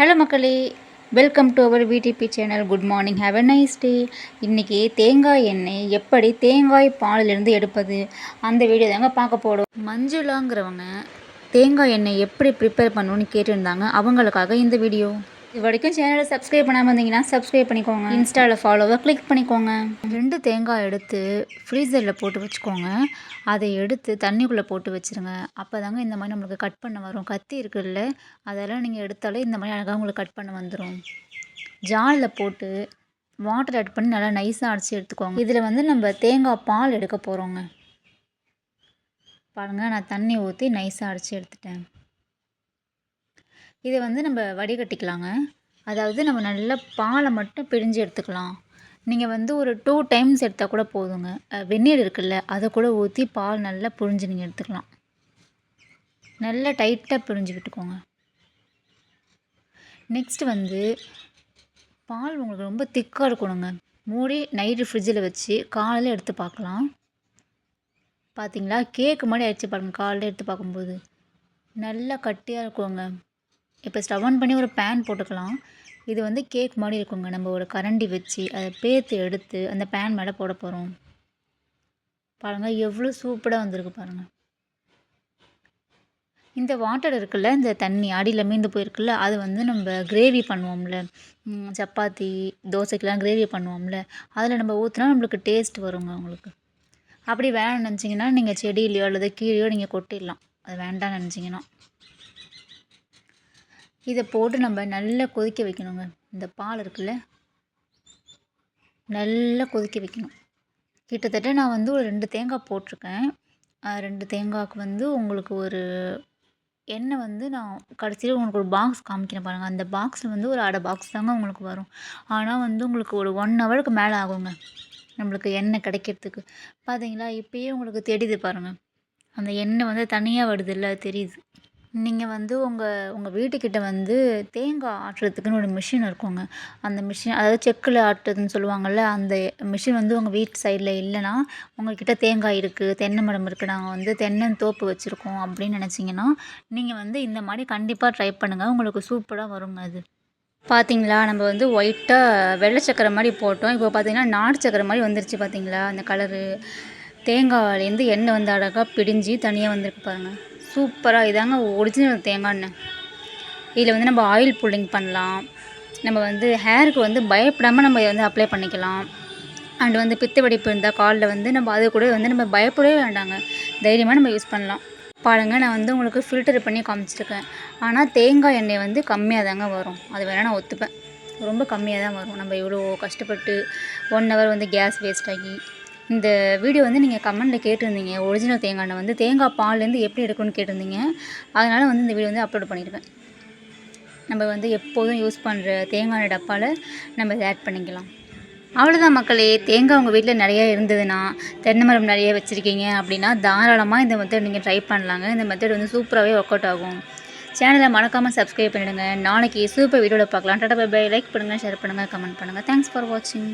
Hello மக்களே welcome to our V D P channel good morning have a nice day இன்றைக்கி தேங்காய் எண்ணெய் எப்படி தேங்காய் பாலிலிருந்து எடுப்பது? அந்த வீடியோ தாங்க பார்க்க போடும் மஞ்சுளாங்கிறவங்க தேங்காய் எண்ணெய் எப்படி ப்ரிப்பேர் பண்ணணும்னு கேட்டிருந்தாங்க. அவங்களுக்காக இந்த வீடியோ இது வரைக்கும் சேனலை சப்ஸ்கிரைப் பண்ணாமல் இருந்தீங்கன்னா சப்ஸ்கிரைப் பண்ணிக்கோங்க. இன்ஸ்டாவில் ஃபாலோவை கிளிக் பண்ணிக்கோங்க. ரெண்டு தேங்காய் எடுத்து ஃப்ரீசரில் போட்டு வச்சுக்கோங்க. அதை எடுத்து தண்ணிக்குள்ளே போட்டு வச்சுருங்க. அப்போ தாங்க இந்த மாதிரி நம்மளுக்கு கட் பண்ண வரும். கத்தி இருக்குல்ல அதெல்லாம் நீங்கள் எடுத்தாலே இந்த மாதிரி அழகாக உங்களுக்கு கட் பண்ண வந்துடும் ஜாலில் போட்டு வாட்டர் ஆட் பண்ணி நல்லா நைஸாக அடித்து எடுத்துக்கோங்க. இதில் வந்து நம்ம தேங்காய் பால் எடுக்க போகிறோங்க பாருங்கள் நான் தண்ணி ஊற்றி நைஸாக அடித்து எடுத்துட்டேன். இதை வந்து நம்ம வடிகட்டிக்கலாங்க. அதாவது நம்ம நல்லா பாலை மட்டும் பிழிஞ்சு எடுத்துக்கலாம். நீங்கள் வந்து ஒரு டூ டைம்ஸ் எடுத்தால் கூட போதுங்க. வெந்நீர் இருக்குல்ல அதை கூட ஊற்றி பால் நல்லா புழிஞ்சு நீங்கள் எடுத்துக்கலாம். நல்லா டைட்டாக பிழிஞ்சு விட்டுக்கோங்க. நெக்ஸ்ட் வந்து பால் உங்களுக்கு ரொம்ப திக்காக இருக்கணுங்க. மூடி நைட்டு ஃப்ரிட்ஜில் வச்சு காலையில் எடுத்து பார்க்கலாம். பார்த்தீங்களா கேக்கு மாதிரி ஆயிடுச்சு பாருங்கள் காலையில் எடுத்து பார்க்கும்போது. நல்லா கட்டியாக இருக்குங்க. இப்போ ஸ்டவ் ஆன் பண்ணி ஒரு பேன் போட்டுக்கலாம். இது வந்து கேக் மாதிரி இருக்குங்க. நம்ம ஒரு கரண்டி வச்சு அதை பேத்து எடுத்து அந்த பேன் மேலே போட போகிறோம் பாருங்கள் எவ்வளோ சூப்பராக வந்திருக்கு பாருங்கள் இந்த வாட்டர் இருக்குல்ல இந்த தண்ணி அடியில் மீந்து போயிருக்குல்ல அது வந்து நம்ம கிரேவி பண்ணுவோம்ல. சப்பாத்தி தோசைக்கெலாம் கிரேவி பண்ணுவோம்ல. அதில் நம்ம ஊற்றினா நம்மளுக்கு டேஸ்ட் வருங்க உங்களுக்கு அப்படி வேணும்னு நினச்சிங்கன்னா நீங்கள் செடியிலையோ அல்லது கீழேயோ நீங்கள் கொட்டிடலாம். அது வேண்டாம்னு நினச்சிங்கன்னா. இதை போட்டு நம்ம நல்லா கொதிக்க வைக்கணுங்க. இந்த பால் இருக்குல்ல? நல்லா கொதிக்க வைக்கணும். கிட்டத்தட்ட நான் வந்து ஒரு ரெண்டு தேங்காய் போட்டிருக்கேன். ரெண்டு தேங்காய்க்கு வந்து உங்களுக்கு ஒரு எண்ணெய் வந்து நான் கடைசியில் உங்களுக்கு ஒரு பாக்ஸ் காமிக்கிறேன் பாருங்கள் அந்த பாக்ஸில் வந்து ஒரு அடை பாக்ஸ் தாங்க உங்களுக்கு வரும். ஆனால் வந்து உங்களுக்கு ஒரு ஒன் ஹவருக்கு மேலே ஆகுங்க. நம்மளுக்கு எண்ணெய் கிடைக்கிறதுக்கு. பார்த்தீங்களா இப்பயே உங்களுக்கு தெரியுது பாருங்கள் அந்த எண்ணெய் வந்து தனியாக வருது இல்லை தெரியுது. நீங்கள் வந்து உங்கள் உங்கள் வீட்டுக்கிட்ட வந்து தேங்காய் ஆட்டுறதுக்குன்னு ஒரு மிஷின் இருக்குங்க. அந்த மிஷின் அதாவது செக்கில் ஆட்டுறதுன்னு சொல்லுவாங்கள்ல அந்த மிஷின் வந்து உங்கள் வீட்டு சைடில் இல்லைன்னா உங்கள்கிட்ட தேங்காய் இருக்குது தென்னை மரம் இருக்குது நாங்கள் வந்து தென்னந்தோப்பு வச்சுருக்கோம் அப்படின்னு நினச்சிங்கன்னா நீங்கள் வந்து இந்த மாதிரி கண்டிப்பாக ட்ரை பண்ணுங்கள் உங்களுக்கு சூப்பராக வருங்க அது. பார்த்தீங்களா நம்ம வந்து ஒயிட்டாக வெள்ளை சக்கரை மாதிரி போட்டோம். இப்போ பார்த்தீங்கன்னா நாட்டு சக்கரை மாதிரி வந்துருச்சு பார்த்தீங்களா அந்த கலரு தேங்காயிலேருந்து எண்ணெய் வந்து அழகாக பிடிஞ்சு தனியாக வந்திருக்கு பாருங்கள் சூப்பராக இதாங்க ஒரிஜினல் தேங்காய் எண்ணெய். இதில் வந்து நம்ம ஆயில் புல்லிங் பண்ணலாம். நம்ம வந்து ஹேருக்கு வந்து பயப்படாமல் நம்ம இதை வந்து அப்ளை பண்ணிக்கலாம். அண்டு வந்து பித்து வெடிப்பு இருந்தால் காலில் வந்து நம்ம அது கூட வந்து நம்ம பயப்படவே வேண்டாங்க. தைரியமாக நம்ம யூஸ் பண்ணலாம். பாருங்கள் நான் வந்து உங்களுக்கு ஃபில்டர் பண்ணி காமிச்சிருக்கேன். ஆனால் தேங்காய் எண்ணெய் வந்து கம்மியாக தாங்க வரும். அது வேணால் நான் ஒத்துப்பேன். ரொம்ப கம்மியாக தான் வரும். நம்ம இவ்வளோ கஷ்டப்பட்டு ஒன் ஹவர் வந்து கேஸ் வேஸ்ட் ஆகி இந்த வீடியோ வந்து நீங்கள் கமெண்ட்டில் கேட்டிருந்தீங்க. ஒரிஜினல் தேங்காய் எண்ணெய் வந்து தேங்காய் பால்லேருந்து எப்படி எடுக்கணும்னு கேட்டிருந்தீங்க. அதனால் வந்து இந்த வீடியோ வந்து அப்லோட் பண்ணியிருக்கேன் நம்ம வந்து எப்போதும் யூஸ் பண்ணுற தேங்காய் எண்ணெய் டப்பாவில் நம்ம இதை ஆட் பண்ணிக்கலாம். அவ்வளோதான் மக்களே. தேங்காய் உங்கள் வீட்டில் நிறைய இருந்ததுன்னா தென்னை மரம் நிறைய வச்சுருக்கீங்க அப்படின்னா தாராளமாக இந்த மெத்தட் நீங்கள் ட்ரை பண்ணலாங்க. இந்த மெத்தட் வந்து சூப்பராகவே ஒர்க் அவுட் ஆகும். சேனலை மறக்காமல் சப்ஸ்கிரைப் பண்ணிடுங்க. நாளைக்கு சூப்பர் வீடியோவில் பார்க்கலாம். டாடா பை பை லைக் பண்ணுங்கள் ஷேர் பண்ணுங்கள் கமெண்ட் பண்ணுங்கள் தேங்க்ஸ் ஃபார் வாட்சிங்